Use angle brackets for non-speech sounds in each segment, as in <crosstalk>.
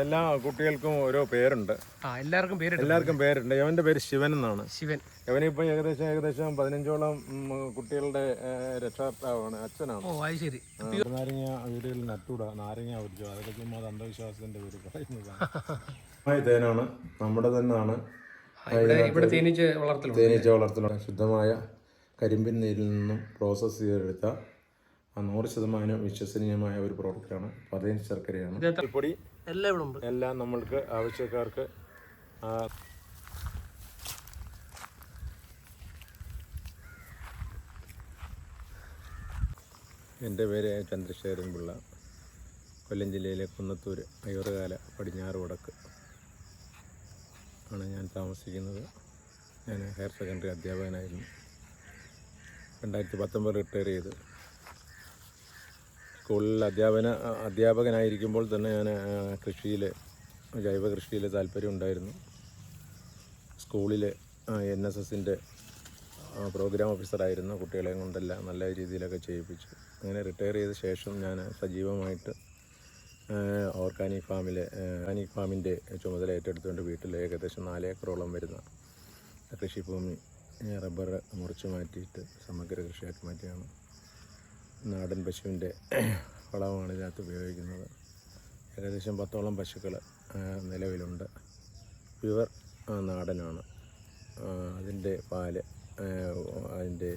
എല്ലാ കുട്ടികൾക്കും ഓരോ പേരുണ്ട്. ആ എല്ലാവർക്കും പേരുണ്ട്. എല്ലാവർക്കും പേരുണ്ട്. യവന്റെ പേര് ശിവൻ എന്നാണ്. ശിവൻ. യവനിപ്പോ ഏകദേശം ഏകദേശം പതിനഞ്ചോളം കുട്ടികളുടെ രക്ഷാർത്താവാണ് അച്ഛനാണ്. ഓ അത് ശരി. നാരങ്ങ വീടുകളിൽ നട്ടൂട നാരങ്ങ പിടിച്ചു. അതൊക്കെ ചുമ്മാ അത് അന്ധവിശ്വാസത്തിന്റെ പേര് പറയുന്നതാണ്. തേനാണ്. നമ്മുടെ തന്നെയാണ് ഇവിടെ ഇവിടെ തേനീച്ച വളർത്തലാണ് ശുദ്ധമായ കരിമ്പിൻ നീരിൽ നിന്നും പ്രോസസ്സ് ചെയ്തെടുത്ത ആ നൂറ് ശതമാനം വിശ്വസനീയമായ ഒരു പ്രോഡക്റ്റാണ് പതയൻ ശർക്കരയാണ്. പൊടി എല്ലാം ഇവിടെ ഉണ്ട്. എല്ലാം നമ്മൾക്ക് ആവശ്യക്കാർക്ക് എന്റെ പേര് ചന്ദ്രശേഖരൻ പിള്ള. കൊല്ലം ജില്ലയിലെ കുന്നത്തൂർ അയ്യൂറുകാല പടിഞ്ഞാറ് വടക്ക്. ആണ് ഞാൻ താമസിക്കുന്നത്. ഞാൻ ഹയർ സെക്കൻഡറി അധ്യാപകനായിരുന്നു. രണ്ടായിരത്തി പത്തൊമ്പത് റിട്ടയർ ചെയ്ത്. സ്കൂളിൽ അധ്യാപന അധ്യാപകനായിരിക്കുമ്പോൾ തന്നെ ഞാൻ കൃഷിയിൽ ജൈവ കൃഷിയിൽ താല്പര്യം ഉണ്ടായിരുന്നു. സ്കൂളിൽ എൻ എസ് എസിന്റെ പ്രോഗ്രാം ഓഫീസറായിരുന്നു. കുട്ടികളെയും കൊണ്ടെല്ലാം നല്ല രീതിയിലൊക്കെ ചെയ്യിപ്പിച്ചു. അങ്ങനെ റിട്ടയർ ചെയ്ത ശേഷം ഞാൻ സജീവമായിട്ട് ഓർഗാനിക് ഫാമിലെ ഓർഗാനിക് ഫാമിന്റെ ചുമതല ഏറ്റെടുത്തുകൊണ്ട് വീട്ടിൽ ഏകദേശം നാല് ഏക്കറോളം വരുന്ന കൃഷിഭൂമി റബ്ബർ മുറിച്ച് മാറ്റിയിട്ട് സമഗ്ര കൃഷിയാക്കി മാറ്റിയാണ്. നാടൻ പശുവിന്റെ വളമാണ് ഇതിനകത്ത് ഉപയോഗിക്കുന്നത്. ഏകദേശം പത്തോളം പശുക്കൾ നിലവിലുണ്ട്. പ്യുവർ നാടനാണ്. അതിന്റെ പാൽ അതിന്റെ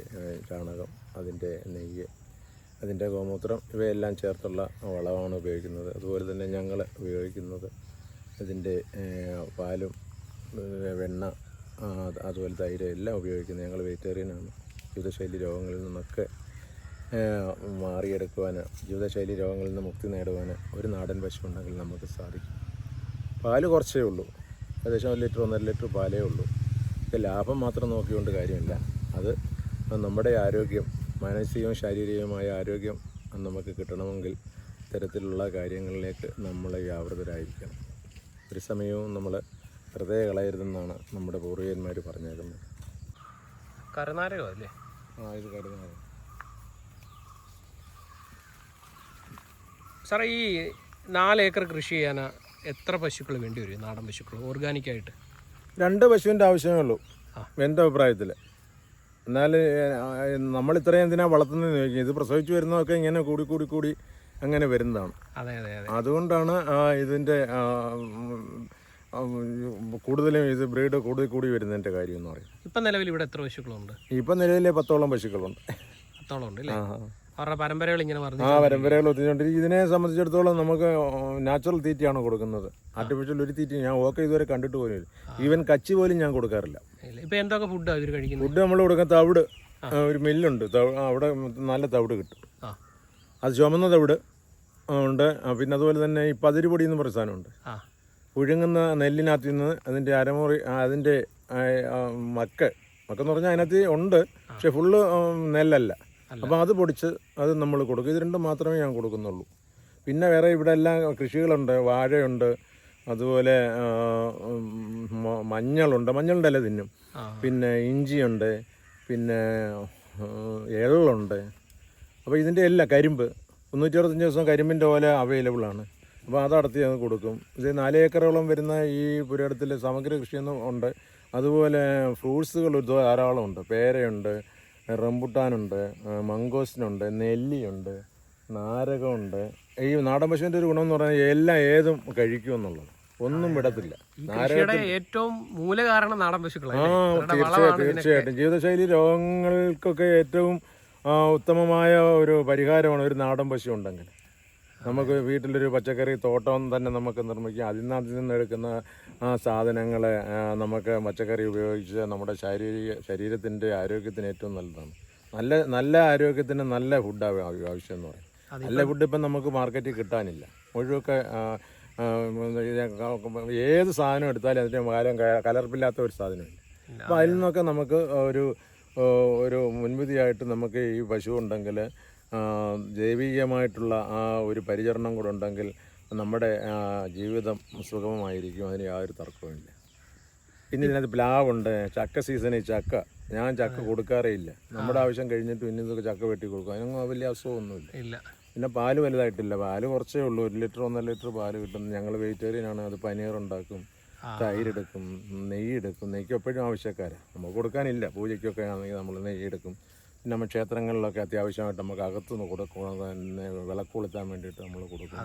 ചാണകം അതിന്റെ നെയ്യ് അതിന്റെ ഗോമൂത്രം ഇവയെല്ലാം ചേർത്തുള്ള വളമാണ് ഉപയോഗിക്കുന്നത്. അതുപോലെ തന്നെ ഞങ്ങൾ ഉപയോഗിക്കുന്നത് അതിന്റെ പാലും വെണ്ണ അതുപോലെ തൈര് എല്ലാം ഉപയോഗിക്കുന്നത്. ഞങ്ങൾ വെജിറ്റേറിയനാണ്. ജീവിതശൈലി രോഗങ്ങളിൽ നിന്നൊക്കെ മാറിയെടുക്കുവാൻ ജീവിതശൈലി രോഗങ്ങളിൽ നിന്ന് മുക്തി നേടുവാൻ ഒരു നാടൻ പശു ഉണ്ടെങ്കിൽ നമുക്ക് സാധിക്കും. പാൽ കുറച്ചേ ഉള്ളൂ. ഏകദേശം ഒരു ലിറ്റർ ഒന്നര ലിറ്റർ പാലേ ഉള്ളൂ. ഇത് ലാഭം മാത്രം നോക്കിക്കൊണ്ട് കാര്യമില്ല. അത് നമ്മുടെ ആരോഗ്യം മാനസികവും ശാരീരികവുമായ ആരോഗ്യം നമുക്ക് കിട്ടണമെങ്കിൽ ഇത്തരത്തിലുള്ള കാര്യങ്ങളിലേക്ക് നമ്മൾ വ്യാപൃതരായിരിക്കണം. ഒരു സമയവും നമ്മൾ വെറുതെ കളയരുതെന്നാണ് നമ്മുടെ പൂർവികന്മാർ പറഞ്ഞേക്കുന്നത്. കരുനാരകമല്ലേ അല്ലേ? ആ ഇത് കരുതുന്നത് സാറേ ഈ നാല് ഏക്കർ കൃഷി ചെയ്യാൻ എത്ര പശുക്കൾ വേണ്ടി വരും? നാടൻ പശുക്കൾ ഓർഗാനിക്കായിട്ട് രണ്ട് പശുവിന്റെ ആവശ്യമേ ഉള്ളൂ എന്റെ അഭിപ്രായത്തിൽ എന്നാൽ നമ്മൾ ഇത്രയും എന്തിനാ വളർത്തുന്നത് ചോദിക്കും. ഇത് പ്രസവിച്ച് വരുന്നതൊക്കെ ഇങ്ങനെ കൂടി കൂടി കൂടി അങ്ങനെ വരുന്നതാണ്. അതെ അതെ അതെ. അതുകൊണ്ടാണ് ഇതിന്റെ കൂടുതലും ഇത് ബ്രീഡ് കൂടുതൽ കൂടി വരുന്നതിന്റെ കാര്യം എന്ന് പറയും ഇപ്പം നിലവിൽ ഇവിടെ എത്ര പശുക്കളുണ്ട്? ഇപ്പം നിലവിലെ പത്തോളം പശുക്കളുണ്ട്. പത്തോളം ഉണ്ട് അല്ലേ. അവരുടെ പരമ്പരകൾ ഇങ്ങനെ ആ പരമ്പരകൾ ഒത്തിരിച്ചുകൊണ്ട് ഇതിനെ സംബന്ധിച്ചിടത്തോളം നമുക്ക് നാച്ചുറൽ തീറ്റയാണ് കൊടുക്കുന്നത്. ആർട്ടിഫിഷ്യൽ ഒരു തീറ്റ ഞാൻ ഓക്കെ ഇതുവരെ കണ്ടിട്ട് പോലും ഈവൻ കച്ചി പോലും ഞാൻ കൊടുക്കാറില്ല. ഇപ്പം എന്തൊക്കെ ഫുഡാണ് ഇവർ കഴിക്കുന്നത്? ഫുഡ് നമ്മൾ കൊടുക്കുന്ന തവിട് ഒരു മില്ലുണ്ട്. അവിടെ നല്ല തവിട് കിട്ടും. അത് ചുമന്ന തവിട് ഉണ്ട്. പിന്നെ അതുപോലെ തന്നെ ഈ പതിരുപൊടി എന്ന് പറയുന്ന സാധനമുണ്ട്. പുഴുങ്ങുന്ന നെല്ലിനകത്ത് നിന്ന് അതിന്റെ അരമുറി അതിന്റെ മക്ക്. മക്കെന്ന് പറഞ്ഞാൽ അതിനകത്ത് ഉണ്ട്. പക്ഷെ ഫുള്ള് നെല്ലല്ല. അപ്പോൾ അത് പൊടിച്ച് അത് നമ്മൾ കൊടുക്കും. ഇത് രണ്ടും മാത്രമേ ഞാൻ കൊടുക്കുന്നുള്ളൂ. പിന്നെ വേറെ ഇവിടെ എല്ലാം കൃഷികളുണ്ട്. വാഴയുണ്ട്. അതുപോലെ മഞ്ഞളുണ്ട്. മഞ്ഞളുടെ ഇല തിന്നും. പിന്നെ ഇഞ്ചിയുണ്ട്. പിന്നെ എള്ളുണ്ട്. അപ്പോൾ ഇതിന്റെ എല്ലാം കരിമ്പ്. മുന്നൂറ്റി അറുപത്തഞ്ച് ദിവസം കരിമ്പിന്റെ പോലെ അവൈലബിൾ ആണ്. അപ്പോൾ അത് ഞങ്ങൾ കൊടുക്കും. ഇത് നാല് ഏക്കറോളം വരുന്ന ഈ പുരയിടത്തിൽ സമഗ്ര കൃഷിയൊന്നും ഉണ്ട്. അതുപോലെ ഫ്രൂട്ട്സുകൾ ഒരു ധാരാളം ഉണ്ട് പേരയുണ്ട്. റംബുട്ടാനുണ്ട് മംഗോസിനുണ്ട് നെല്ലിയുണ്ട് നാരകമുണ്ട്. ഈ നാടൻ പശുവിന്റെ ഒരു ഗുണം എന്ന് പറഞ്ഞാൽ എല്ലാം ഏതും കഴിക്കും എന്നുള്ളത്. ഒന്നും വിടത്തില്ല. ഏറ്റവും മൂലകാരണം നാടൻ പശുക്കളാണ്. തീർച്ചയായിട്ടും തീർച്ചയായിട്ടും. ജീവിതശൈലി രോഗങ്ങൾക്കൊക്കെ ഏറ്റവും ഉത്തമമായ ഒരു പരിഹാരമാണ് ഒരു നാടൻ പശു ഉണ്ടെങ്കിൽ. നമുക്ക് വീട്ടിലൊരു പച്ചക്കറി തോട്ടം തന്നെ നമുക്ക് നിർമ്മിക്കാം. അതിൽ നിന്ന് അതിൽ നിന്ന് എടുക്കുന്ന ആ സാധനങ്ങൾ നമുക്ക് പച്ചക്കറി ഉപയോഗിച്ച് നമ്മുടെ ശാരീരിക ശരീരത്തിന്റെ ആരോഗ്യത്തിന് ഏറ്റവും നല്ലതാണ്. നല്ല നല്ല ആരോഗ്യത്തിന് നല്ല ഫുഡ് ആവശ്യം എന്ന് പറയും. നല്ല ഫുഡ് ഇപ്പം നമുക്ക് മാർക്കറ്റിൽ കിട്ടാനില്ല. മുഴുവൊക്കെ ഏത് സാധനം എടുത്താലും അതിന്റെ കാലം കലർപ്പില്ലാത്ത ഒരു സാധനമില്ല. അപ്പോൾ അതിൽ നിന്നൊക്കെ നമുക്ക് ഒരു ഒരു മുൻവിധിയായിട്ട് നമുക്ക് ഈ പശു ഉണ്ടെങ്കിൽ ആ, ജൈവികമായിട്ടുള്ള ആ ഒരു പരിചരണം കൂടെ ഉണ്ടെങ്കിൽ നമ്മുടെ ജീവിതം സുഗമമായിരിക്കും. അതിന് യാതൊരു തർക്കവുമില്ല പിന്നെ ഇതിനകത്ത് പ്ലാവുണ്ട്. ചക്ക സീസണിൽ ചക്ക. ഞാൻ ചക്ക കൊടുക്കാറേ ഇല്ല. നമ്മുടെ ആവശ്യം കഴിഞ്ഞിട്ട് പിന്നെ ഇതൊക്കെ ചക്ക വെട്ടി കൊടുക്കും. അതിനൊന്നും വലിയ അസുഖമൊന്നുമില്ല. ഇല്ല. പിന്നെ പാൽ വലുതായിട്ടില്ല. പാൽ കുറച്ചേ ഉള്ളൂ. ഒരു ലിറ്റർ ഒന്നര ലിറ്റർ പാൽ കിട്ടും. ഞങ്ങൾ വെജിറ്റേറിയൻ ആണ് അത് പനീർ ഉണ്ടാക്കും തൈരെടുക്കും. നെയ്യ് എടുക്കും നെയ്ക്ക് എപ്പോഴും ആവശ്യക്കാരാണ് നമുക്ക് കൊടുക്കാനില്ല. പൂജയ്ക്കൊക്കെ ആണെങ്കിൽ നമ്മൾ നെയ്യ് എടുക്കും പിന്നെ നമ്മൾ ക്ഷേത്രങ്ങളിലൊക്കെ അത്യാവശ്യമായിട്ട് നമുക്ക് അകത്തുനിന്ന് കൊടുക്കണം തന്നെ വിളക്ക് കൊളുത്താൻ വേണ്ടിയിട്ട് നമ്മൾ കൊടുക്കും.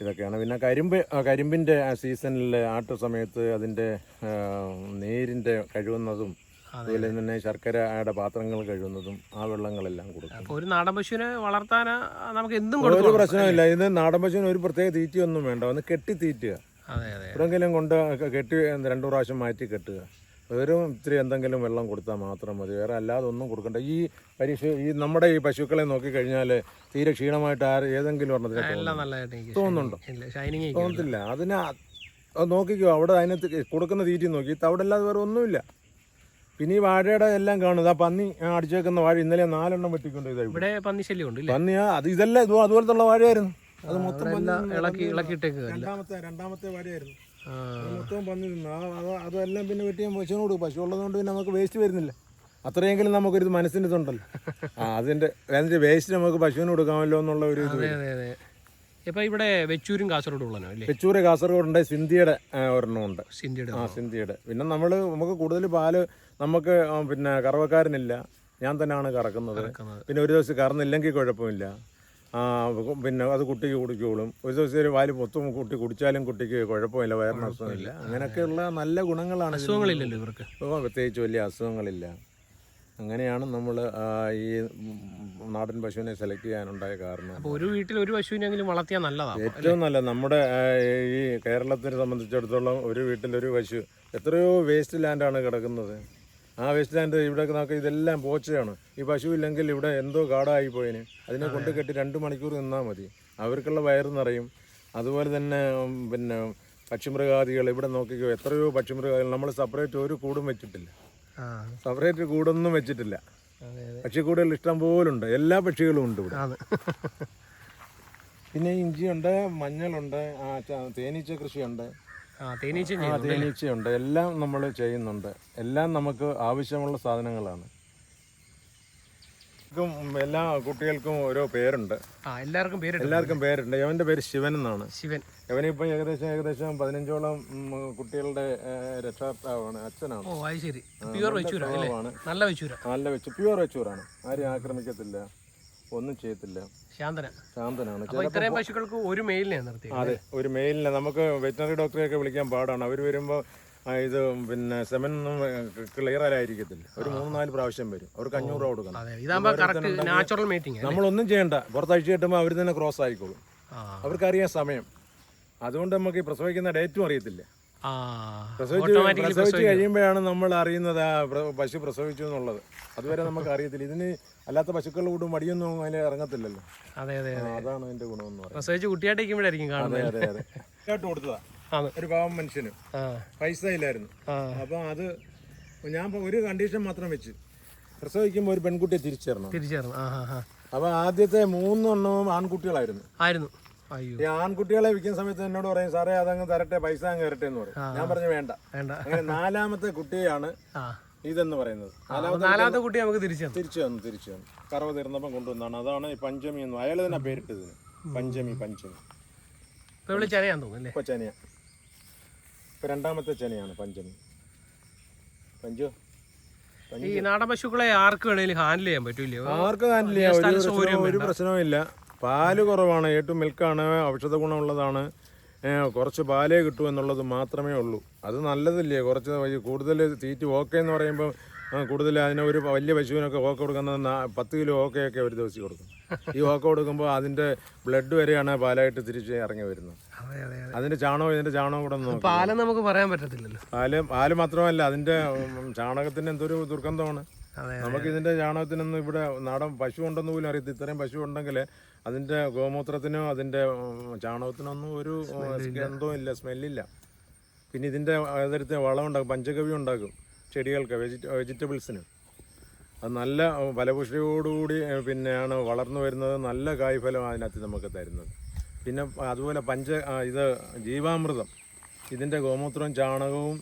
ഇതൊക്കെയാണ്. പിന്നെ കരിമ്പ് കരിമ്പിന്റെ ആ സീസണിൽ ആട്ട സമയത്ത് അതിന്റെ നീരിന്റെ കഴിവുന്നതും അതുപോലെ തന്നെ ശർക്കരയുടെ പാത്രങ്ങൾ കഴുകുന്നതും ആ വെള്ളങ്ങളെല്ലാം കൊടുക്കും. ഒരു നാടൻ പശുവിനെ വളർത്താൻ നമുക്ക് എന്തും ഒരു പ്രശ്നമില്ല ഇത് നാടൻ പശുവിന് ഒരു പ്രത്യേക തീറ്റയൊന്നും വേണ്ട. ഒന്ന് കെട്ടി തീറ്റുക എവിടെയെങ്കിലും കൊണ്ട് കെട്ടി രണ്ടു പ്രാവശ്യം മാറ്റി കെട്ടുക. വെറും ഇത്തിരി എന്തെങ്കിലും വെള്ളം കൊടുത്താൽ മാത്രം മതി. വേറെ അല്ലാതെ ഒന്നും കൊടുക്കണ്ട. ഈ പരീക്ഷ ഈ നമ്മുടെ ഈ പശുക്കളെ നോക്കിക്കഴിഞ്ഞാൽ തീരെ ക്ഷീണമായിട്ട് ആര് ഏതെങ്കിലും ഒരെണ്ണത്തിന് തോന്നുന്നുണ്ടോ? തോന്നത്തില്ല. അതിന് നോക്കിക്കോ അവിടെ അതിനകത്ത് കൊടുക്കുന്ന തീറ്റി നോക്കി. അവിടെ അല്ലാതെ വേറെ ഒന്നുമില്ല. പിന്നെ ഈ വാഴയുടെ എല്ലാം കാണുന്നത് ആ പന്നി അടിച്ചേക്കുന്ന വാഴ ഇന്നലെ നാലെണ്ണം വെട്ടിക്കൊണ്ട് ഇവിടെ. പന്നിശല്യം ഉണ്ട് ഇല്ലേ? പന്നിയാ അത് ഇതെല്ലാം അതുപോലത്തെ വാഴയായിരുന്നു. അത് മൊത്തം പന്നി ഇളക്കി ഇളക്കിയിട്ടേക്ക് രണ്ടാമത്തെ രണ്ടാമത്തെ വാഴയായിരുന്നു. ആ അത് മൊത്തം പന്നി അതെല്ലാം പിന്നെ വെട്ടി ഞാൻ പശുവിന് കൊടുക്കും. പശു ഉള്ളതുകൊണ്ട് പിന്നെ നമുക്ക് വേസ്റ്റ് വരുന്നില്ല. അത്രയെങ്കിലും നമുക്കൊരു മനസ്സിന്റെ ഇതുണ്ടല്ലോ. ആ അതിന്റെ അതിന്റെ വേസ്റ്റ് നമുക്ക് പശുവിന് കൊടുക്കാമല്ലോ എന്നുള്ള ഒരു ഇത് ഇപ്പൊ ഇവിടെ വെച്ചൂരും കാസർഗോഡും ഉള്ളനോ അല്ലേ? വെച്ചൂര് കാസർഗോഡുണ്ട് സിന്ധിയുടെ ഒരെണ്ണമുണ്ട് സിന്ധിയുടെ ആ സിന്ധിയുടെ പിന്നെ നമ്മൾ നമുക്ക് കൂടുതൽ പാൽ നമുക്ക് പിന്നെ കറവക്കാരനില്ല. ഞാൻ തന്നെയാണ് കറക്കുന്നത്. പിന്നെ ഒരു ദിവസം കറന്നില്ലെങ്കിൽ കുഴപ്പമില്ല. പിന്നെ അത് കുട്ടിക്ക് കുടിച്ചോളും ഒരു ദിവസം ഒരു വാൽ മൊത്തം കുട്ടി കുടിച്ചാലും കുട്ടിക്ക് കുഴപ്പമില്ല വയറിന് അസുഖമില്ല. അങ്ങനെയൊക്കെയുള്ള നല്ല ഗുണങ്ങളാണ്. അസുഖങ്ങളില്ലല്ലോ ഇവർക്ക്. പ്രത്യേകിച്ച് വലിയ അസുഖങ്ങളില്ല. അങ്ങനെയാണ് നമ്മൾ ഈ നാടൻ പശുവിനെ സെലക്ട് ചെയ്യാനുണ്ടായ കാരണം. ഒരു വീട്ടിൽ ഒരു പശുവിനെങ്കിലും വളർത്തിയാൽ നല്ലതാണ് ഏറ്റവും നല്ല നമ്മുടെ ഈ കേരളത്തിനെ സംബന്ധിച്ചിടത്തോളം ഒരു വീട്ടിൽ ഒരു പശു എത്രയോ വേസ്റ്റ് ലാൻഡാണ് കിടക്കുന്നത്. ആ വേസ്റ്റ് ലാൻഡ് ഇവിടെ നോക്കി ഇതെല്ലാം പോച്ചയാണ്. ഈ പശു ഇല്ലെങ്കിൽ ഇവിടെ എന്തോ കാടായി പോയതിന് അതിനെ കൊണ്ട് കെട്ടി രണ്ട് മണിക്കൂർ നിന്നാൽ മതി. അവർക്കുള്ള വയറ് നിറയും. അതുപോലെ തന്നെ പിന്നെ പക്ഷിമൃഗാദികൾ ഇവിടെ നോക്കിക്കോ എത്രയോ പക്ഷിമൃഗാദികൾ. നമ്മൾ സെപ്പറേറ്റ് ഒരു കൂടും വെച്ചിട്ടില്ല. സെപ്പറേറ്റ് കൂടൊന്നും വെച്ചിട്ടില്ല. പക്ഷിക്കൂടുകൾ ഇഷ്ടം പോലുണ്ട്. എല്ലാ പക്ഷികളും ഉണ്ട് ഇവിടെ. പിന്നെ ഇഞ്ചിയുണ്ട് മഞ്ഞളുണ്ട് തേനീച്ച കൃഷിയുണ്ട് തേനീച്ചയുണ്ട്. എല്ലാം നമ്മൾ ചെയ്യുന്നുണ്ട്. എല്ലാം നമുക്ക് ആവശ്യമുള്ള സാധനങ്ങളാണ്. എല്ലാ കുട്ടികൾക്കും ഓരോ പേരുണ്ട്. എല്ലാവർക്കും പേരുണ്ട്. എല്ലാവർക്കും പേരുണ്ട്. യവന്റെ പേര് ശിവൻ എന്നാണ്. ശിവൻ. അവനിപ്പം ഏകദേശം ഏകദേശം പതിനഞ്ചോളം കുട്ടികളുടെ രക്ഷാർത്താവാണ് അച്ഛനാണ്. ഓ അത് ശരി. പ്യുവർ വെച്ചൂരാണ് നല്ല വെച്ചൂര നല്ല വെച്ചു. പ്യുവർ വെച്ചൂറാണ് ആരും ആക്രമിക്കത്തില്ല. ഒന്നും ചെയ്യത്തില്ല. ശാന്തന. ശാന്തനാണ്. അപ്പൊ ഇത്രയും പശുക്കൾക്ക് ഒരു മെയിലിനെ നിർത്തി അതെ ഒരു മെയിലിനെ. നമുക്ക് വെറ്റിനറി ഡോക്ടറെയൊക്കെ വിളിക്കാൻ പാടാണ്. അവർ വരുമ്പോൾ ഇത് പിന്നെ സെമൻ ക്ലിയർ ആയിരിക്കത്തില്ല ഒരു മൂന്ന് നാല് പ്രാവശ്യം വരും. അവർക്ക് അഞ്ഞൂറ് രൂപ കൊടുക്കണം. നമ്മളൊന്നും ചെയ്യണ്ട. പുറത്തഴിച്ച് കിട്ടുമ്പോൾ അവർ തന്നെ ക്രോസ് ആയിക്കോളും. അവർക്കറിയാൻ അവർക്കറിയാം സമയം. അതുകൊണ്ട് നമുക്ക് ഈ പ്രസവിക്കുന്ന ഡേറ്റും അറിയത്തില്ല. പ്രസവിച്ച് കഴിയുമ്പോഴാണ് നമ്മൾ അറിയുന്നത് ആ പശു പ്രസവിച്ചു എന്നുള്ളത്. അതുവരെ നമുക്ക് അറിയത്തില്ല. ഇതിന് അല്ലാത്ത പശുക്കളുടെ കൂടും മടിയൊന്നും അതിൽ ഇറങ്ങത്തില്ലല്ലോ. അതെ അതെ അതാണ് അതിന്റെ ഗുണമെന്ന് പറയുന്നത്. പ്രസവിച്ച് കുട്ടിയായിട്ടിരിക്കുമ്പോഴായിരിക്കും കാണുന്നത്. അതെ അതെ കേട്ട് കൊടുത്തതാ. ഒരു പാവം മനുഷ്യന്. പൈസ ഇല്ലായിരുന്നു. അപ്പൊ അത് ഞാൻ ഒരു കണ്ടീഷൻ മാത്രം വെച്ച് പ്രസവിക്കുമ്പോൾ ഒരു പെൺകുട്ടിയെ തിരിച്ചേരണം തിരിച്ചേർന്നു. അപ്പൊ ഹാ അപ്പം ആദ്യത്തെ മൂന്നെണ്ണവും ആൺകുട്ടികളായിരുന്നു. ആയിരുന്നു. ഈ ആൺകുട്ടികളെ വിൽക്കുന്ന സമയത്ത് എന്നോട് പറയും സാറേ അതങ്ങ് തരട്ടെ പൈസ അങ്ങ് തരട്ടെ എന്ന് പറയും. ഞാൻ പറഞ്ഞു വേണ്ട. അങ്ങനെ നാലാമത്തെ കുട്ടിയാണ് ഇതെന്ന് പറയുന്നത്. നാലാമത്തെ കുട്ടി നമുക്ക് തിരിച്ചു തിരിച്ചു വന്നു തിരിച്ചു വന്നു കറവ് തീർന്നപ്പം കൊണ്ടുവന്നാണ് അതാണ് ഈ പഞ്ചമി എന്ന് അയാൾ തന്നെ പേരിട്ടതിന്. പഞ്ചമി പഞ്ചമി. ഇപ്പൊ തോന്നുന്നു ചനയ. ഇപ്പൊ രണ്ടാമത്തെ ചനയാണ് പഞ്ചമി. പഞ്ചു? ഈ നാടൻ പശുക്കളെ ആർക്ക് വേണേലും ഹാൻഡിൽ ചെയ്യാൻ പറ്റൂലേ ആർക്ക് ഹാൻഡിൽ ചെയ്യാം ഒരു പ്രശ്നവും ഒരു പ്രശ്നവും ഇല്ല. പാൽ കുറവാണ് ഏറ്റവും മിൽക്കാണ് ഔഷധ ഗുണമുള്ളതാണ്. കുറച്ച് പാലേ കിട്ടൂ എന്നുള്ളത് മാത്രമേ ഉള്ളൂ. അത് നല്ലതല്ലേ? കുറച്ച് കൂടുതൽ തീറ്റ് ഓക്കെ എന്ന് പറയുമ്പോൾ കൂടുതൽ അതിനെ ഒരു വലിയ പശുവിനൊക്കെ ഓക്കെ കൊടുക്കുന്നത് പത്ത് കിലോ ഓക്കെയൊക്കെ ഒരു ദിവസം കൊടുക്കും. ഈ ഓക്കെ കൊടുക്കുമ്പോൾ അതിന്റെ ബ്ലഡ് വരെയാണ് പാലായിട്ട് തിരിച്ച് ഇറങ്ങി വരുന്നത്. അതെ അതെ അതെ. അതിന്റെ ചാണകം ഇതിന്റെ ചാണകം കൂടെ നോക്കും പാലം നമുക്ക് പറയാൻ പറ്റത്തില്ലല്ലോ. പാൽ പാൽ മാത്രമല്ല അതിന്റെ ചാണകത്തിന്റെ ചാണകത്തിന് എന്തൊരു ദുർഗന്ധമാണ്. നമുക്ക് ഇതിന്റെ ചാണകത്തിനൊന്നും ഇവിടെ നാടൻ പശു ഉണ്ടെന്ന് പോലും അറിയത്തില്ല. ഇത്രയും പശു ഉണ്ടെങ്കിൽ അതിന്റെ ഗോമൂത്രത്തിനോ അതിന്റെ ചാണകത്തിനൊന്നും ഒരു ഗന്ധവും ഇല്ല സ്മെല്ലില്ല പിന്നെ ഇതിന്റെ ഏതരത്തിൽ വളം ഉണ്ടാക്കും പഞ്ചഗവ്യം ഉണ്ടാക്കും ചെടികൾക്ക് വെജിറ്റ വെജിറ്റബിൾസിന്. അത് നല്ല ഫലപുഷ്ടിയോടുകൂടി പിന്നെയാണ് വളർന്നു വരുന്നത് നല്ല കായ്ഫലം അതിനകത്ത് നമുക്ക് തരുന്നത്. പിന്നെ അതുപോലെ പഞ്ച ഇത് ജീവാമൃതം. ഇതിന്റെ ഗോമൂത്രവും ചാണകവും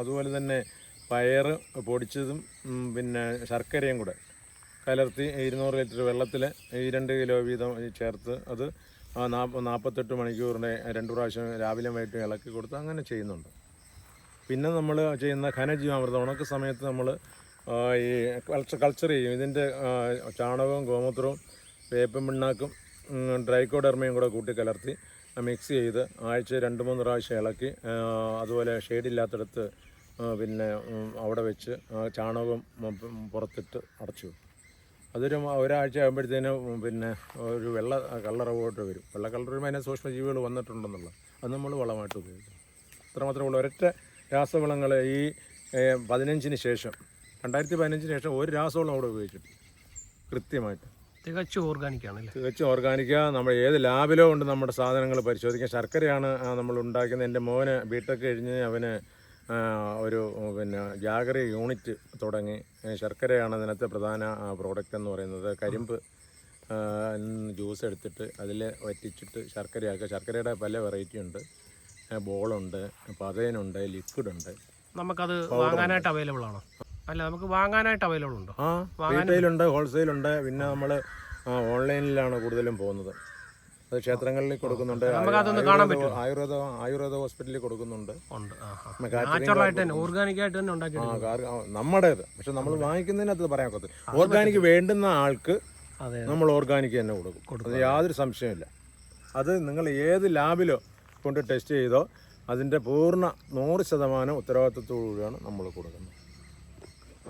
അതുപോലെ തന്നെ പയറ് പൊടിച്ചതും പിന്നെ ശർക്കരയും കൂടെ കലർത്തി ഇരുന്നൂറ് ലിറ്റർ വെള്ളത്തിൽ ഈ രണ്ട് കിലോ വീതം ചേർത്ത് അത് നാൽപ്പത്തെട്ട് മണിക്കൂറിന്റെ രണ്ട് പ്രാവശ്യം രാവിലെ വൈകിട്ട് ഇളക്കി കൊടുത്ത് അങ്ങനെ ചെയ്യുന്നുണ്ട്. പിന്നെ നമ്മൾ ചെയ്യുന്ന ഘനജീവാമൃതം ഉണക്ക സമയത്ത് നമ്മൾ ഈ കൾച്ചർ കൾച്ചർ ചെയ്യും. ഇതിന്റെ ചാണകവും ഗോമൂത്രവും വേപ്പും പിണ്ണാക്കും ഡ്രൈക്കോഡെർമയും കൂടെ കൂട്ടി കലർത്തി മിക്സ് ചെയ്ത് ആഴ്ച രണ്ട് മൂന്ന് പ്രാവശ്യം ഇളക്കി അതുപോലെ ഷെയ്ഡില്ലാത്തടത്ത് പിന്നെ അവിടെ വെച്ച് ആ ചാണകം പുറത്തിട്ട് അടച്ചു അതൊരു ഒരാഴ്ച ആകുമ്പോഴത്തേനും പിന്നെ ഒരു വെള്ള കളറോട്ട് വരും. വെള്ള കളർ വരുമ്പോൾ അതിനെ സൂക്ഷ്മജീവികൾ വന്നിട്ടുണ്ടെന്നുള്ള അത് നമ്മൾ വളമായിട്ട് ഉപയോഗിക്കും. അത്രമാത്രമേ ഉള്ളൂ. ഒരൊറ്റ രാസവളങ്ങൾ ഈ പതിനഞ്ചിന് ശേഷം രണ്ടായിരത്തി പതിനഞ്ചിന് ശേഷം ഒരു രാസവളം അവിടെ ഉപയോഗിച്ചിട്ട് കൃത്യമായിട്ട്. തികച്ചും ഓർഗാനിക്കാണ് തികച്ചും ഓർഗാനിക്ക നമ്മൾ ഏത് ലാബിലോ ഉണ്ട് നമ്മുടെ സാധനങ്ങൾ പരിശോധിക്കാം. ശർക്കരയാണ് നമ്മൾ ഉണ്ടാക്കുന്നത് എന്റെ മോന് ബിടെക് കഴിഞ്ഞ് അവന് ഒരു പിന്നെ ജാഗറി യൂണിറ്റ് തുടങ്ങി. ശർക്കരയാണ് അതിനകത്തെ പ്രധാന പ്രോഡക്റ്റ് എന്ന് പറയുന്നത്. കരിമ്പ് ജ്യൂസ് എടുത്തിട്ട് അതിൽ വറ്റിച്ചിട്ട് ശർക്കരയാക്കുക. ശർക്കരയുടെ പല വെറൈറ്റി ഉണ്ട്. ബോളുണ്ട് പതയനുണ്ട് ലിക്വിഡ് ഉണ്ട്. നമുക്കത് വാങ്ങാനായിട്ട് അവൈലബിൾ ആണോ? അല്ല നമുക്ക് വാങ്ങാനായിട്ട് അവൈലബിൾ ഉണ്ടോ? ആ റീറ്റെയിലുണ്ട് ഹോൾസെയിലുണ്ട് പിന്നെ നമ്മൾ ഓൺലൈനിലാണ് കൂടുതലും പോകുന്നത്. അത് ക്ഷേത്രങ്ങളിൽ കൊടുക്കുന്നുണ്ട്. ആയുർവേദ ആയുർവേദ ഹോസ്പിറ്റലിൽ കൊടുക്കുന്നുണ്ട്. നമ്മുടേത്. പക്ഷെ നമ്മൾ വാങ്ങിക്കുന്നതിനകത്ത് പറയാൻ ഒക്കത്തില്ല. ഓർഗാനിക് വേണ്ടുന്ന ആൾക്ക് നമ്മൾ ഓർഗാനിക് തന്നെ കൊടുക്കും. അത് യാതൊരു സംശയമില്ല അത് നിങ്ങൾ ഏത് ലാബിലോ കൊണ്ട് ടെസ്റ്റ് ചെയ്തോ അതിന്റെ പൂർണ നൂറ് ശതമാനം ഉത്തരവാദിത്വത്തോടുകൂടിയാണ് നമ്മൾ കൊടുക്കുന്നത്.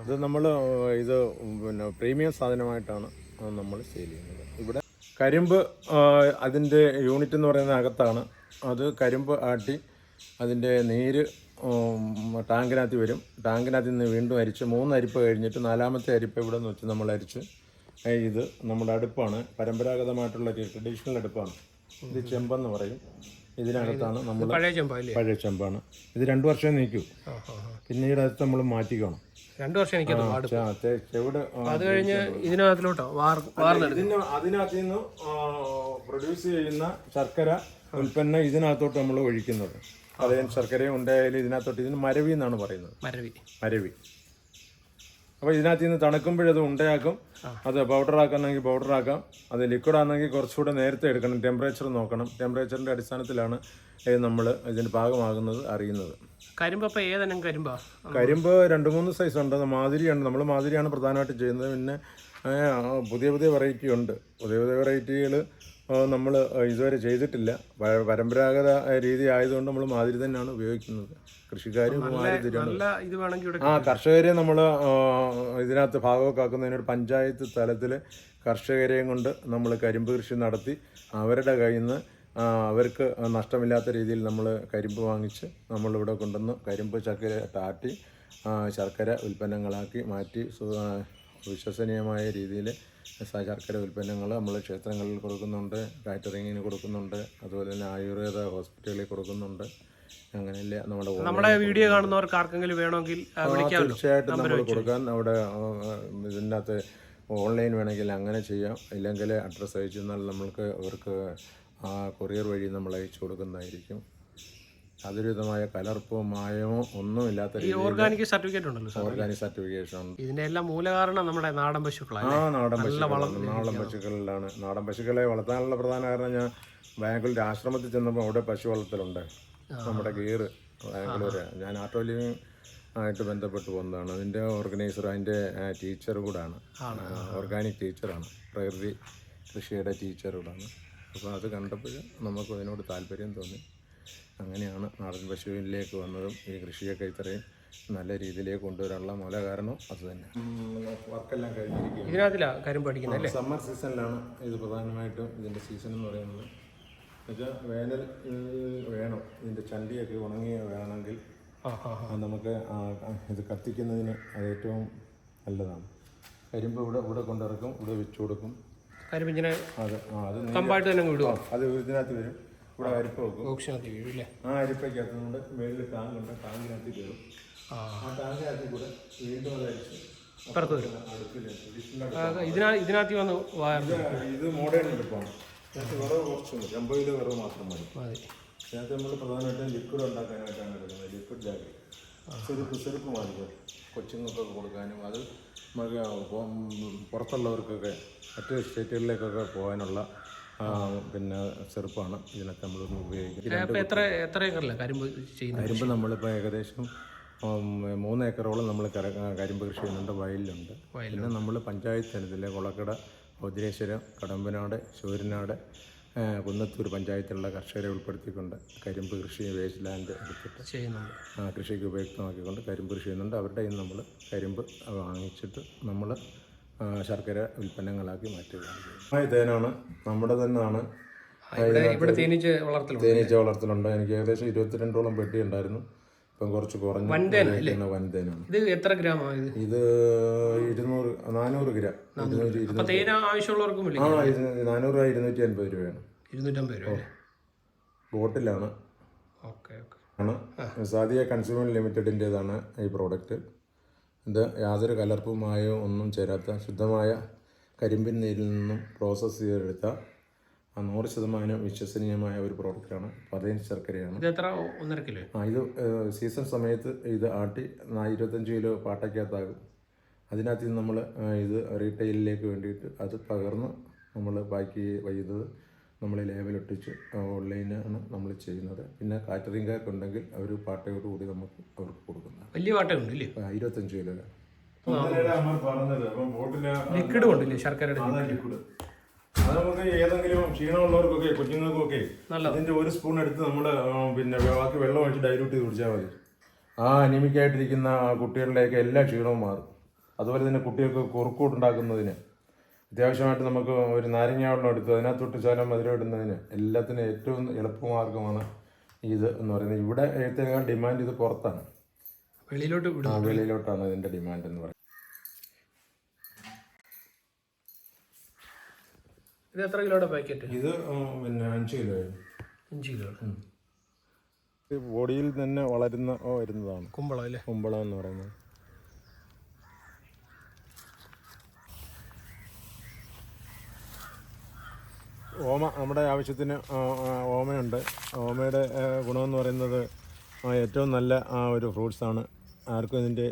അത് നമ്മൾ ഇത് പിന്നെ പ്രീമിയം സാധനമായിട്ടാണ് നമ്മൾ സെയിൽ ചെയ്യുന്നത്. ഇവിടെ കരിമ്പ് അതിന്റെ യൂണിറ്റ് എന്ന് പറയുന്ന അകത്താണ്. അത് കരിമ്പ് ആട്ടി അതിന്റെ നീര് ടാങ്കിനകത്ത് വരും. ടാങ്കിനകത്ത് നിന്ന് വീണ്ടും അരിച്ച് മൂന്ന് അരിപ്പ് കഴിഞ്ഞിട്ട് നാലാമത്തെ അരിപ്പ് ഇവിടെ നിന്ന് വെച്ച് നമ്മൾ അരിച്ച് ഇത് നമ്മുടെ അടുപ്പാണ്. പരമ്പരാഗതമായിട്ടുള്ള ഒരു ട്രഡീഷണൽ അടുപ്പാണ്. ഇത് ചെമ്പെന്ന് പറയും. ഇതിനകത്താണ് നമ്മൾ പഴയ ചെമ്പാണ്. ഇത് രണ്ട് വർഷം ആ. പിന്നീട് അത് നമ്മൾ മാറ്റിക്കണം. രണ്ടു വർഷം എനിക്കത് പാടും. ആ, അത് കഴിഞ്ഞ് ഇതിനകത്തിലോട്ടോ അതിനകത്ത് നിന്ന് പ്രൊഡ്യൂസ് ചെയ്യുന്ന ശർക്കര ഉൽപ്പന്നം ഇതിനകത്തോട്ട് നമ്മൾ ഒഴിക്കുന്നത്. അതേ ശർക്കര ഉണ്ടായാലും ഇതിനകത്തോട്ട് ഇതിന് മരവി എന്നാണ് പറയുന്നത്. മരവി. മരവി. അപ്പോൾ ഇതിനകത്ത് നിന്ന് തണുക്കുമ്പോഴത് ഉണ്ടയാക്കും. അത് പൗഡർ ആക്കണമെങ്കിൽ പൗഡർ ആക്കാം. അത് ലിക്വിഡ് ആണെങ്കിൽ കുറച്ചുകൂടെ നേരത്തെ എടുക്കണം. ടെമ്പറേച്ചർ നോക്കണം. ടെമ്പറേച്ചറിന്റെ അടിസ്ഥാനത്തിലാണ് നമ്മൾ ഇതിന് പാകമാകുന്നത് അറിയുന്നത്. കരിമ്പപ്പ ഏതെනම් കരിമ്പാ? കരിമ്പ് രണ്ട് മൂന്ന് സൈസ് ഉണ്ട്. അത് മാതിരിയാണ്. നമ്മൾ മാതിരിയാണ് പ്രധാനമായിട്ട് ചെയ്യുന്നത്. പിന്നെ പുതിയ പുതിയ വെറൈറ്റി ഉണ്ട്. പുതിയ പുതിയ വെറൈറ്റികൾ നമ്മൾ ഇതുവരെ ചെയ്തിട്ടില്ല. പരമ്പരാഗത രീതി ആയതുകൊണ്ട് നമ്മൾ മാതിരി തന്നെയാണ് ഉപയോഗിക്കുന്നത്. കൃഷിക്കാർ ആ കർഷകരെ നമ്മൾ ഇതിനകത്ത് ഭാഗമൊക്കെ പഞ്ചായത്ത് തലത്തിൽ കർഷകരെയും കൊണ്ട് നമ്മൾ കരിമ്പ് കൃഷി നടത്തി അവരുടെ കയ്യിൽ നിന്ന് അവർക്ക് നഷ്ടമില്ലാത്ത രീതിയിൽ നമ്മൾ കരിമ്പ് വാങ്ങിച്ച് നമ്മളിവിടെ കൊണ്ടുവന്ന് കരിമ്പ് ചക്കര താട്ടി ശർക്കര ഉൽപ്പന്നങ്ങളാക്കി മാറ്റി വിശ്വസനീയമായ രീതിയിൽ ശർക്കര ഉൽപ്പന്നങ്ങൾ നമ്മൾ ക്ഷേത്രങ്ങളിൽ കൊടുക്കുന്നുണ്ട് കാറ്ററിങ്ങിന് കൊടുക്കുന്നുണ്ട് അതുപോലെ തന്നെ ആയുർവേദ ഹോസ്പിറ്റലിൽ കൊടുക്കുന്നുണ്ട്. അങ്ങനെയല്ലേ നമ്മുടെ നമ്മുടെ വീഡിയോ കാണുന്നവർക്ക് ആർക്കെങ്കിലും വേണമെങ്കിൽ തീർച്ചയായിട്ടും നമ്മൾ കൊടുക്കാൻ അവിടെ ഇതിന്റെ അകത്ത് ഓൺലൈൻ വേണമെങ്കിൽ അങ്ങനെ ചെയ്യാം. ഇല്ലെങ്കിൽ അഡ്രസ്സ് അയച്ചു തന്നാൽ നമ്മൾക്ക് അവർക്ക് ആ കൊറിയർ വഴി നമ്മൾ അയച്ചു കൊടുക്കുന്നതായിരിക്കും. യാതൊരു വിധമായ കലർപ്പോ മായമോ ഒന്നുമില്ലാത്ത ഈ ഓർഗാനിക് സർട്ടിഫിക്കറ്റ് ഉണ്ടല്ലോ സാർ ഓർഗാനിക് സർട്ടിഫിക്കേഷൻ ഉണ്ട് ഇതിന്റെ എല്ലാം മൂലകാരണം നമ്മുടെ നാടൻ ആ പശുക്കളാണ് നാടൻ പശുക്കളാണ്. നാടൻ പശുക്കളിലാണ്. നാടൻ പശുക്കളെ വളർത്താനുള്ള പ്രധാന കാരണം ഞാൻ ബാംഗ്ലൂർ ആശ്രമത്തിൽ ചെന്നപ്പോൾ അവിടെ പശു വളർത്തലുണ്ട്. നമ്മുടെ ഗീറ് ബാംഗ്ലൂർ ഞാൻ ആട്ടോ ലിവിങ് ആയിട്ട് ബന്ധപ്പെട്ട് പോകുന്നതാണ് അതിന്റെ ഓർഗനൈസർ അതിന്റെ ടീച്ചർ കൂടാണ്. ഓർഗാനിക് ടീച്ചറാണ്. പ്രകൃതി കൃഷിയുടെ ടീച്ചർ കൂടാണ്. അപ്പോൾ അത് കണ്ടപ്പോൾ നമുക്ക് അതിനോട് താല്പര്യം തോന്നി. അങ്ങനെയാണ് നാടൻ പശുവിലേക്ക് വന്നതും ഈ കൃഷിയൊക്കെ ഇത്രയും നല്ല രീതിയിലേക്ക് കൊണ്ടുവരാനുള്ള മൂല കാരണം അത് തന്നെ. വർക്കെല്ലാം സമ്മർ സീസണിലാണ് ഇത് പ്രധാനമായിട്ടും ഇതിന്റെ സീസൺ എന്ന് പറയുന്നത്. എന്നുവെച്ചാൽ വേനൽ വേണം. ഇതിന്റെ ചണ്ടിയൊക്കെ ഉണങ്ങി വേണമെങ്കിൽ നമുക്ക് ഇത് കത്തിക്കുന്നതിന് അത് ഏറ്റവും നല്ലതാണ്. കരിമ്പ് ഇവിടെ ഇവിടെ കൊണ്ടിറക്കും ഇവിടെ വെച്ചു കൊടുക്കും. അത് അത് കമ്പായിട്ട് തന്നെ അത് ഇതിനകത്ത് വരും. ഇവിടെ അരിപ്പ വെക്കും. ആ അരിപ്പയ്ക്കകത്തുകൊണ്ട് മേളിൽ ടാങ്കുണ്ട്. ടാങ്കിനകത്ത് കയറും. ആ. ടാങ്കിനകത്ത് കൂടെ വീണ്ടും അത് അരിച്ച് വരും. ഇതിനകത്ത് വന്ന് ഇത് മോഡേൺ അടുപ്പാണ്. ഇതിനകത്ത് വിറവ് കുറച്ചുണ്ട് എൺപത് കിലോ വിറവ് മാത്രം മതി. അതിനകത്ത് ഇതിനകത്ത് നമ്മൾ പ്രധാനമായിട്ടും ലിക്വിഡ് ഉണ്ടാക്കാനായിട്ടാണ് എടുക്കുന്നത്. ലിക്വിഡ് ജാക്കി ചെറുപ്പ് ചെറുപ്പ് മാതിരി കൊച്ചുങ്ങൾക്കൊക്കെ കൊടുക്കാനും അത് പുറത്തുള്ളവർക്കൊക്കെ മറ്റ് സ്റ്റേറ്റുകളിലേക്കൊക്കെ പോകാനുള്ള പിന്നെ ചെറുപ്പാണ്. ഇതിനൊക്കെ നമ്മൾ ഉപയോഗിക്കുന്നത് എത്ര എത്ര ഏക്കറില്ല കരിമ്പ് ചെയ്യുന്നത്? കരിമ്പ് നമ്മളിപ്പോൾ ഏകദേശം മൂന്ന് ഏക്കറോളം നമ്മൾ കരിമ്പ് കൃഷി ചെയ്യുന്നുണ്ട്. വയലിലുണ്ട്. പിന്നെ നമ്മൾ പഞ്ചായത്ത് തലത്തിലെ കൊളക്കട ഭദ്രേശ്വരം കടമ്പനാട് ശൂരനാട് കുന്നത്തൂർ പഞ്ചായത്തിലുള്ള കർഷകരെ ഉൾപ്പെടുത്തിക്കൊണ്ട് കരിമ്പ് കൃഷി വേസ്റ്റ് ലാൻഡ് എടുത്തിട്ട് ചെയ്യുന്നുണ്ട്. കൃഷിക്ക് ഉപയുക്തമാക്കിക്കൊണ്ട് കരിമ്പ് കൃഷി ചെയ്യുന്നുണ്ട്. അവരുടെ നമ്മൾ കരിമ്പ് വാങ്ങിച്ചിട്ട് നമ്മൾ ശർക്കര ഉൽപ്പന്നങ്ങളാക്കി മാറ്റുകയാണ്. തേനാണ്. നമ്മുടെ തന്നെയാണ് തേനീച്ച വളർത്തലുണ്ട് എനിക്ക് ഏകദേശം ഇരുപത്തിരണ്ടോളം പെട്ടി ഉണ്ടായിരുന്നു. ഇപ്പം കുറച്ച് കുറഞ്ഞു വൻതേനാണ്. ഇത് എത്ര ഗ്രാമാണ് ഇത്? ഇരുന്നൂറ് നാനൂറ് ഗ്രാം. തേന ആവശ്യമുള്ളവർക്കും ആ നാനൂറ് ഇരുന്നൂറ്റി അൻപത് രൂപയാണ്. ഇരുന്നൂറ്റമ്പത് രൂപ ബോട്ടിലാണ്. ആണ്. സാദിയ കൺസ്യൂമർ ലിമിറ്റഡിന്റെതാണ് ഈ പ്രോഡക്റ്റ്. ഇത് യാതൊരു കലർപ്പുമായോ ഒന്നും ചേരാത്ത ശുദ്ധമായ കരിമ്പിൻ നീരിൽ നിന്നും പ്രോസസ്സ് ചെയ്തെടുത്ത ആ നൂറ് ശതമാനം വിശ്വസനീയമായ ഒരു പ്രോഡക്റ്റാണ് പതിനഞ്ച് ശർക്കരയാണ്. ഒന്നര കിലോ. ആ ഇത് സീസൺ സമയത്ത് ഇത് ആട്ടി ഇരുപത്തഞ്ച് കിലോ പാട്ടയ്ക്കകത്താകും. അതിനകത്ത് നമ്മൾ ഇത് റീറ്റെയിലിലേക്ക് വേണ്ടിയിട്ട് അത് പകർന്ന് നമ്മൾ ബാക്കി വൈകുന്നത് നമ്മൾ ലേബലൊട്ടിച്ച് ഓൺലൈനാണ് നമ്മൾ ചെയ്യുന്നത്. പിന്നെ കാറ്ററിംഗൊക്കെ ഉണ്ടെങ്കിൽ അവർ പാട്ടയോട് കൂടി നമുക്ക് അവർക്ക് കൊടുക്കുന്നത് വലിയ വാട്ടയുണ്ട് ഇല്ലേ ആ, ഇരുപത്തഞ്ച് കിലോ. പറഞ്ഞത്. അപ്പം ബോട്ടിൽ ലിക്വിഡ് കൊണ്ടില്ലേ ശർക്കരയുടെ ലിക്വിഡ്? അത് നമുക്ക് ഏതെങ്കിലും ക്ഷീണമുള്ളവർക്കൊക്കെ കുഞ്ഞുങ്ങൾക്കൊക്കെ നല്ലത്. ഇതിന്റെ ഒരു സ്പൂൺ എടുത്ത് നമ്മൾ പിന്നെ ബാക്കി വെള്ളം ഒഴിച്ച് ഡൈലൂട്ട് ചെയ്ത് കുടിച്ചാൽ മതി. ആ അനിമിക്കായിട്ടിരിക്കുന്ന ആ കുട്ടികളിലേക്ക് എല്ലാ ക്ഷീണവും മാറും. അതുപോലെ തന്നെ കുട്ടികൾക്ക് കുറുക്കൂട്ടുണ്ടാക്കുന്നതിന് അത്യാവശ്യമായിട്ട് നമുക്ക് ഒരു നാരങ്ങ വെള്ളം എടുത്ത്. അതിനകത്തൊട്ട് ശകലം മധുരം ഇടുന്നതിന് എല്ലാത്തിനും ഏറ്റവും എളുപ്പമാർഗമാണ് ഇത് എന്ന് പറയുന്നത്. ഇവിടെ ഏറ്റവും ഡിമാൻഡ് ഇത് പുറത്താണ്. വെളിയിലോട്ട് ആ വെളിയിലോട്ടാണ് ഇതിന്റെ ഡിമാൻഡ് എന്ന് പറയുന്നത്. ഇത് എത്ര കിലോയുടെ പാക്കറ്റ്? ഇത് പിന്നെ അഞ്ച് കിലോ അഞ്ച് കിലോ. ബോഡിയിൽ തന്നെ വളരുന്ന വരുന്നതാണ്. കുമ്പളം അല്ലേ? കുമ്പളം എന്ന് പറയുന്നത്. ഓമ നമ്മുടെ ആവശ്യത്തിന് ഓമയുണ്ട്. ഓമയുടെ ഗുണമെന്ന് പറയുന്നത് ഏറ്റവും നല്ല ഒരു ഫ്രൂട്ട്സാണ്. ആർക്കും ഇതിന്റെ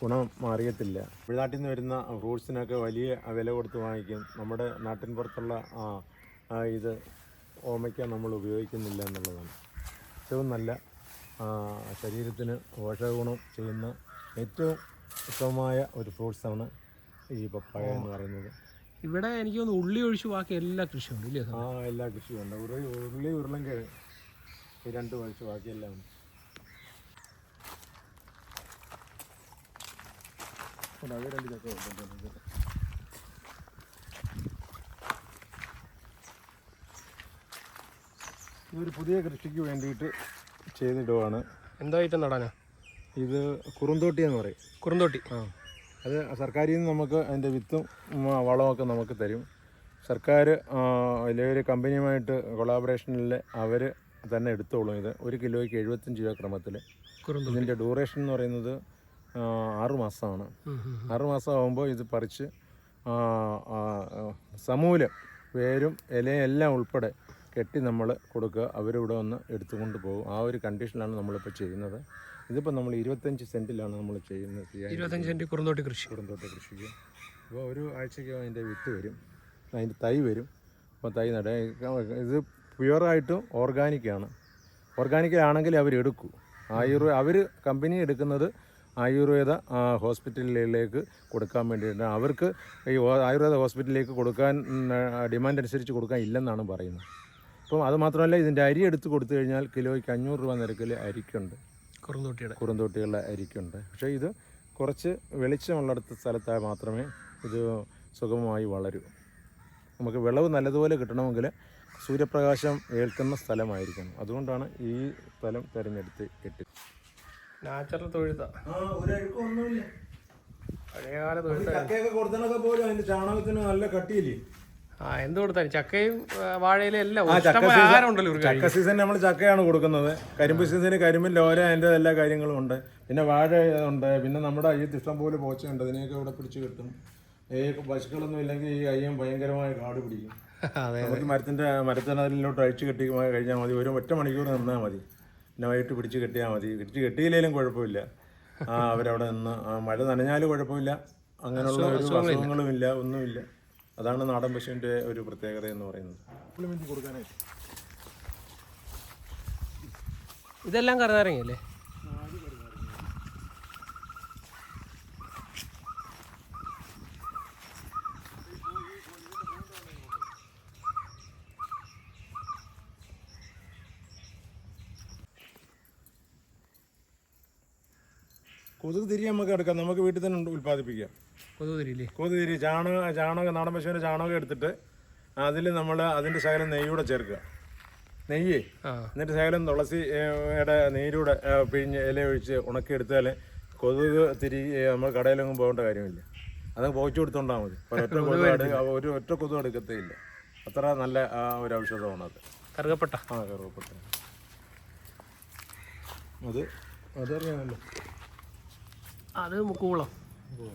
ഗുണം അറിയത്തില്ല. തമിഴ്നാട്ടിൽ നിന്ന് വരുന്ന ഫ്രൂട്ട്സിനൊക്കെ വലിയ വില കൊടുത്ത് വാങ്ങിക്കും. നമ്മുടെ നാട്ടിൻ പുറത്തുള്ള ഇത് ഓമയ്ക്ക നമ്മൾ ഉപയോഗിക്കുന്നില്ല എന്നുള്ളതാണ്. ഏറ്റവും നല്ല ശരീരത്തിന് പോഷകഗുണം ചെയ്യുന്ന ഏറ്റവും ഉത്തമമായ ഒരു ഫ്രൂട്ട്സാണ് ഈ പപ്പായ എന്ന് പറയുന്നത്. ഇവിടെ എനിക്ക് തോന്നുന്നു ഉള്ളി ഒഴിച്ച് ബാക്കി എല്ലാ കൃഷിയും ഉണ്ട് ഇല്ലേ ആ എല്ലാ കൃഷിയും ഉണ്ട്. ഉള്ളി ഉരുളം ഉരുളൻകിഴങ്ങ് ഈ രണ്ട് ബാക്കി എല്ലാം ഉണ്ട്. രണ്ട് ചക്ക. ഇതൊരു പുതിയ കൃഷിക്ക് വേണ്ടിയിട്ട് ചെയ്തിടുവാണ്. എന്തായിട്ട് നടാനാ? ഇത് കുറുന്തോട്ടി എന്ന് പറയും. കുറുന്തോട്ടി. ആ. അത് സർക്കാരിൽ നിന്ന് നമുക്ക് അതിന്റെ വിത്തും വളമൊക്കെ നമുക്ക് തരും. സർക്കാർ വലിയ ഒരു കമ്പനിയുമായിട്ട് കൊളാബറേഷനിൽ അവർ തന്നെ എടുത്തോളും ഇത്. ഒരു കിലോയ്ക്ക് എഴുപത്തഞ്ച് രൂപ ക്രമത്തിൽ ഇതിന്റെ ഡ്യൂറേഷൻ എന്ന് പറയുന്നത് ആറുമാസമാണ് ആറ് മാസമാണ്. ആറ് മാസം ആകുമ്പോൾ ഇത് പറിച്ച് സമൂലം വേരും ഇലയും എല്ലാം ഉൾപ്പെടെ കെട്ടി നമ്മൾ കൊടുക്കുക. അവരിവിടെ വന്ന് എടുത്തുകൊണ്ട് പോകും. ആ ഒരു കണ്ടീഷനിലാണ് നമ്മളിപ്പോൾ ചെയ്യുന്നത്. ഇതിപ്പോൾ നമ്മൾ ഇരുപത്തഞ്ച് സെന്റിലാണ് നമ്മൾ ചെയ്യുന്നത് ഇരുപത്തഞ്ച് സെന്റ് കുറുന്തോട്ട് കൃഷി. കുറുന്തോട്ട് കൃഷിക്ക്. അപ്പോൾ ഒരു ആഴ്ചയ്ക്ക് അതിന്റെ വിത്ത് വരും. അതിന്റെ തൈ വരും. അപ്പോൾ തൈ നട ഇത് പ്യുവറായിട്ടും ഓർഗാനിക്കാണ് ഓർഗാനിക്കാണെങ്കിൽ അവരെടുക്കൂ ആയുർവേദ അവർ കമ്പനി എടുക്കുന്നത് ആയുർവേദ ഹോസ്പിറ്റലിലേക്ക് കൊടുക്കാൻ വേണ്ടിയിട്ടാണ് അവർക്ക് ഈ ആയുർവേദ ഹോസ്പിറ്റലിലേക്ക് കൊടുക്കാൻ ഡിമാൻഡ് അനുസരിച്ച് കൊടുക്കാൻ ഇല്ലെന്നാണ് പറയുന്നത്. അപ്പം അതുമാത്രമല്ല ഇതിന്റെ അരി എടുത്ത് കൊടുത്തു കഴിഞ്ഞാൽ കിലോയ്ക്ക് അഞ്ഞൂറ് രൂപ നിരക്കിൽ അരിക്കുണ്ട്. കുറുന്തോട്ടിയുടെ. കുറുന്തോട്ടികളുടെ അരിക്കുണ്ട്. പക്ഷേ ഇത് കുറച്ച് വെളിച്ചമുള്ളടത്ത സ്ഥലത്തായി മാത്രമേ ഇത് സുഗമമായി വളരൂ. നമുക്ക് വിളവ് നല്ലതുപോലെ കിട്ടണമെങ്കിൽ സൂര്യപ്രകാശം ഏൽക്കുന്ന സ്ഥലമായിരിക്കണം. അതുകൊണ്ടാണ് ഈ സ്ഥലം തിരഞ്ഞെടുത്ത് കെട്ടി നാച്ചുറൽ തൊഴുത്ത പഴയകാല തൊഴുത്തൊക്കെ കൊടുത്തണൊക്കെ പോലും അതിന്റെ ചാണകത്തിന് നല്ല കട്ടിയില്ലേ? എന്ത് കൊടുത്താലും ചക്കയും വാഴയിലും എല്ലാം ചക്ക സീസൺ നമ്മൾ ചക്കയാണ് കൊടുക്കുന്നത്. കരിമ്പ് സീസണിൽ കരിമ്പും ലോല അതിന്റെ എല്ലാ കാര്യങ്ങളും ഉണ്ട്. പിന്നെ വാഴ ഉണ്ട്. പിന്നെ നമ്മുടെ അയ്യത്ത് ഇഷ്ടം പോലെ പോച്ചയുണ്ട്. അതിനെയൊക്കെ ഇവിടെ പിടിച്ച് കിട്ടും. ഈ പശുക്കളൊന്നും ഇല്ലെങ്കിൽ ഈ അയ്യം ഭയങ്കരമായ കാട് പിടിക്കും. <laughs> നമുക്ക് മരത്തിന്റെ മരത്തിനതിലോട്ട് അഴിച്ചു കെട്ടി കഴിഞ്ഞാൽ മതി. ഒരു ഒറ്റ മണിക്കൂർ നിന്നാൽ മതി. പിന്നെ വൈകിട്ട് പിടിച്ച് കെട്ടിയാൽ മതി. പിടിച്ച് കെട്ടിയില്ലെങ്കിലും കുഴപ്പമില്ല. ആ അവരവിടെ നിന്ന് മഴ നനഞ്ഞാലും കുഴപ്പമില്ല. അങ്ങനെയുള്ള ഒരു അസുഖങ്ങളും ഇല്ല ഒന്നുമില്ല. അതാണ് നാടൻ പശുവിന്റെ ഒരു പ്രത്യേകത എന്ന് പറയുന്നത്. സപ്ലിമെന്റ് കൊടുക്കാനായിട്ട് ഇതെല്ലാം കറുതാറങ്ങിയല്ലേ കൊതുക് തിരി നമുക്ക് എടുക്കാം. നമുക്ക് വീട്ടിൽ തന്നെ ഉണ്ട് ഉൽപ്പാദിപ്പിക്കാം. കൊതുകുതിരിയില്ലേ? കൊതുക് തിരി ചാണക ചാണകം നാടൻ പശുവിന്റെ ചാണകം എടുത്തിട്ട് അതിൽ നമ്മൾ അതിന്റെ ശകലം നെയ്യൂടെ ചേർക്കുക. നെയ്യ്. എന്നിട്ട് ശകലം തുളസിയുടെ നീരൂടെ പിഴിഞ്ഞ് ഇല ഒഴിച്ച് ഉണക്കിയെടുത്താൽ കൊതുക് തിരി നമ്മൾ കടയിലൊന്നും പോകേണ്ട കാര്യമില്ല. അത് പോയിച്ചു കൊടുത്തോണ്ടാൽ മതി. ഒറ്റ കൊതുക് ഒരു ഒറ്റ കൊതുക് എടുക്കത്തേ ഇല്ല. അത്ര നല്ല ഒരു ഔഷധമാണ് അത്. കറുകപ്പെട്ട? ആ കറുകപ്പെട്ട. അത് അതറിയാമല്ലോ. അത് മുക്കുകുളം ഓ